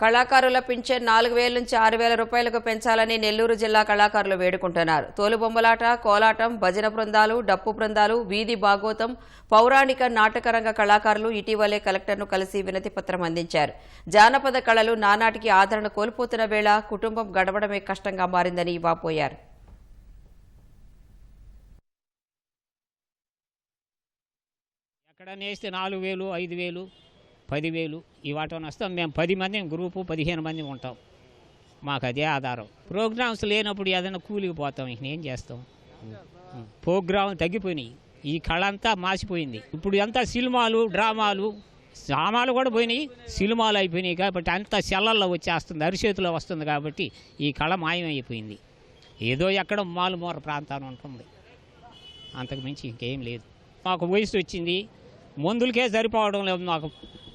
కళాకారుల పింఛన్ నాలుగు వేల నుంచి ఆరు వేల రూపాయలకు పెంచాలని నెల్లూరు జిల్లా కళాకారులు వేడుకుంటున్నారు. తోలుబొమ్మలాట కోలాటం భజన బృందాలు డప్పు బృందాలు వీధి భాగోతం పౌరాణిక నాటకరంగ కళాకారులు ఇటీవలే కలెక్టర్ను కలిసి వినతి పత్రం అందించారు. జానపద కళలు నానాటికి ఆదరణ కోల్పోతున్న వేళ కుటుంబం గడవడమే కష్టంగా మారిందని వాపోయారు. ఎక్కడ నేస్తే నాలుగు వేలు ఐదు వేలు పదివేలు ఈ వాటిని వస్తాం మేము పది మంది గ్రూపు పదిహేను మంది ఉంటాం. మాకు అదే ఆధారం. ప్రోగ్రామ్స్ లేనప్పుడు ఏదైనా కూలికి పోతాం ఇంక ఏం చేస్తాం? ప్రోగ్రామ్ తగ్గిపోయినాయి. ఈ కళ అంతా మాసిపోయింది. ఇప్పుడు అంతా సినిమాలు డ్రామాలు డ్రామాలు కూడా పోయినాయి సినిమాలు అయిపోయినాయి కాబట్టి అంతా సెల్లల్లో వచ్చేస్తుంది అరిచేతిలో వస్తుంది కాబట్టి ఈ కళ మాయమైపోయింది. ఏదో ఎక్కడ మాలుమూర ప్రాంతాన్ని ఉంటుంది. అంతకు మించి ఇంకేం లేదు. మాకు వయసు వచ్చింది. మందులకే సరిపోవడం లేదు మాకు.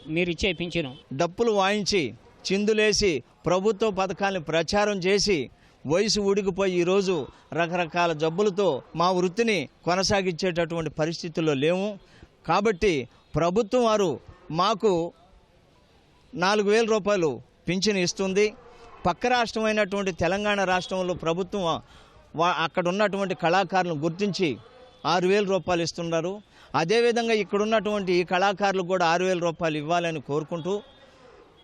మీరు ఇచ్చే పింఛను. డప్పులు వాయించి చిందులేసి ప్రభుత్వ పథకాలను ప్రచారం చేసి వయసు ఊడికిపోయి ఈరోజు రకరకాల జబ్బులతో మా వృత్తిని కొనసాగించేటటువంటి పరిస్థితుల్లో లేము. కాబట్టి ప్రభుత్వం వారు మాకు నాలుగు వేల రూపాయలు పింఛను ఇస్తుంది. పక్క రాష్ట్రమైనటువంటి తెలంగాణ రాష్ట్రంలో ప్రభుత్వం అక్కడ ఉన్నటువంటి కళాకారులను గుర్తించి ఆరు వేల రూపాయలు ఇస్తున్నారు. అదేవిధంగా ఇక్కడున్నటువంటి ఈ కళాకారులకు కూడా ఆరు వేల రూపాయలు ఇవ్వాలని కోరుకుంటూ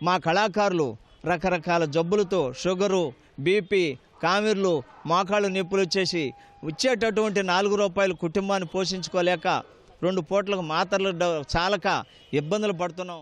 మా కళాకారులు రకరకాల జబ్బులతో షుగరు బీపీ కామిర్లు మోకాళ్ళు నొప్పులు వచ్చేసి వచ్చేటటువంటి నాలుగు రూపాయలు కుటుంబాన్ని పోషించుకోలేక రెండు పూట్లకు మాత్రలు చాలక ఇబ్బందులు పడుతున్నాం.